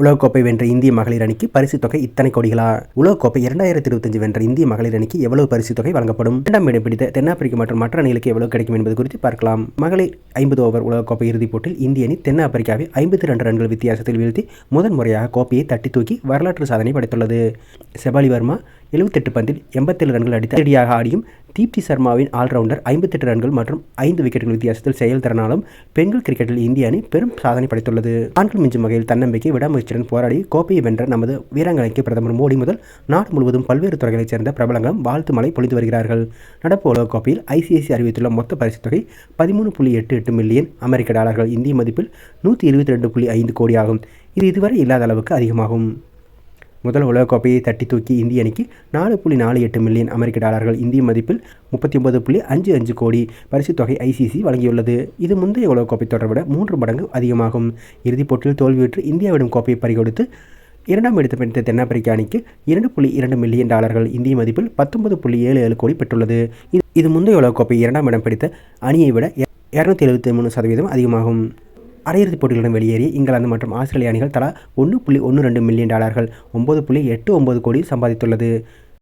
உலகக்கோப்பை வென்ற இந்திய மகளிர் அணிக்கு பரிசு தொகை இத்தனை கோடிகளா? உலகக்கோப்பை இரண்டாயிரத்தி இருபத்தஞ்சு வென்ற இந்திய மகளிர் அணிக்கு எவ்வளவு பரிசு தொகை வழங்கப்படும்? இரண்டாம் இடம் பிடித்த தென்னாப்பிரிக்கா மற்றும் மற்ற அணிகளுக்கு எவ்வளவு கிடைக்கும் என்பது குறித்து பார்க்கலாம். மகளிர் ஐம்பது ஓவர் உலகக்கோப்பை இறுதிப் போட்டியில் இந்திய அணி தென்னாப்பிரிக்காவை ஐம்பத்தி ரெண்டு ரன்கள் வித்தியாசத்தில் வீழ்த்தி முதன் முறையாக கோப்பையை தட்டி தூக்கி வரலாற்று சாதனை படைத்துள்ளது. செபாலி வர்மா எழுபத்தெட்டு பந்தில் எண்பத்தேழு ரன்கள் அடித்து ரெடியாக ஆடியும் தீப்தி சர்மாவின் ஆல்ரவுண்டர் ஐம்பத்தெட்டு ரன்கள் மற்றும் ஐந்து விக்கெட்டுகள் வித்தியாசத்தில் செயல்திறனாலும் பெண்கள் கிரிக்கெட்டில் இந்திய அணி பெரும் சாதனை படைத்துள்ளது. ஆண்கள் மிஞ்சும் வகையில் தன்னம்பிக்கை விடாமுயற்சியுடன் போராடி கோப்பையை வென்ற நமது வீராங்கனைக்கு பிரதமர் மோடி முதல் நாடு முழுவதும் பல்வேறு துறைகளைச் சேர்ந்த பிரபலங்களும் வாழ்த்து மலை பொழிந்து வருகிறார்கள். நடப்பு உலகக்கோப்பையில் ஐசிஐசி அறிவித்துள்ள மொத்த பரிசுத் தொகை பதிமூணு புள்ளி எட்டு எட்டு மில்லியன் அமெரிக்க டாலர்கள். இந்திய மதிப்பில் நூற்றி இருபத்தி ரெண்டு புள்ளி ஐந்து கோடி ஆகும் இது இதுவரை இல்லாத அளவுக்கு அதிகமாகும். முதல் உலகக்கோப்பையை தட்டி தூக்கி இந்திய அணிக்கு நாலு புள்ளி நாலு எட்டு மில்லியன் அமெரிக்க டாலர்கள் இந்திய மதிப்பில் முப்பத்தி ஒன்பது புள்ளி அஞ்சு அஞ்சு கோடி பரிசுத் தொகை ஐசிசி வழங்கியுள்ளது. இது முந்தைய உலகக்கோப்பை தொடரை மூன்று மடங்கு அதிகமாகும். இறுதிப் போட்டியில் தோல்வியுற்று இந்தியாவிடம் கோப்பையை பறிகொடுத்து இரண்டாம் இடத்தை பிடித்த தென்னாப்பிரிக்க அணிக்கு இரண்டு புள்ளி இரண்டு மில்லியன் டாலர்கள் இந்திய மதிப்பில் பத்தொன்பது புள்ளி ஏழு ஏழு கோடி பெற்றுள்ளது. இது இது முந்தைய உலகக்கோப்பை இரண்டாம் இடம் பிடித்த அணியை விட இரநூத்தி எழுபத்தி மூணு சதவீதம் அதிகமாகும். அரையிறுதிப் போட்டிகளிடம் வெளியேறி இங்கிலாந்து மற்றும் ஆஸ்திரேலிய அணிகள் தலா ஒன்று புள்ளி ஒன்று ரெண்டு மில்லியன் டாலர்கள் ஒம்பது புள்ளி எட்டு ஒம்பது கோடி சம்பாதித்துள்ளது.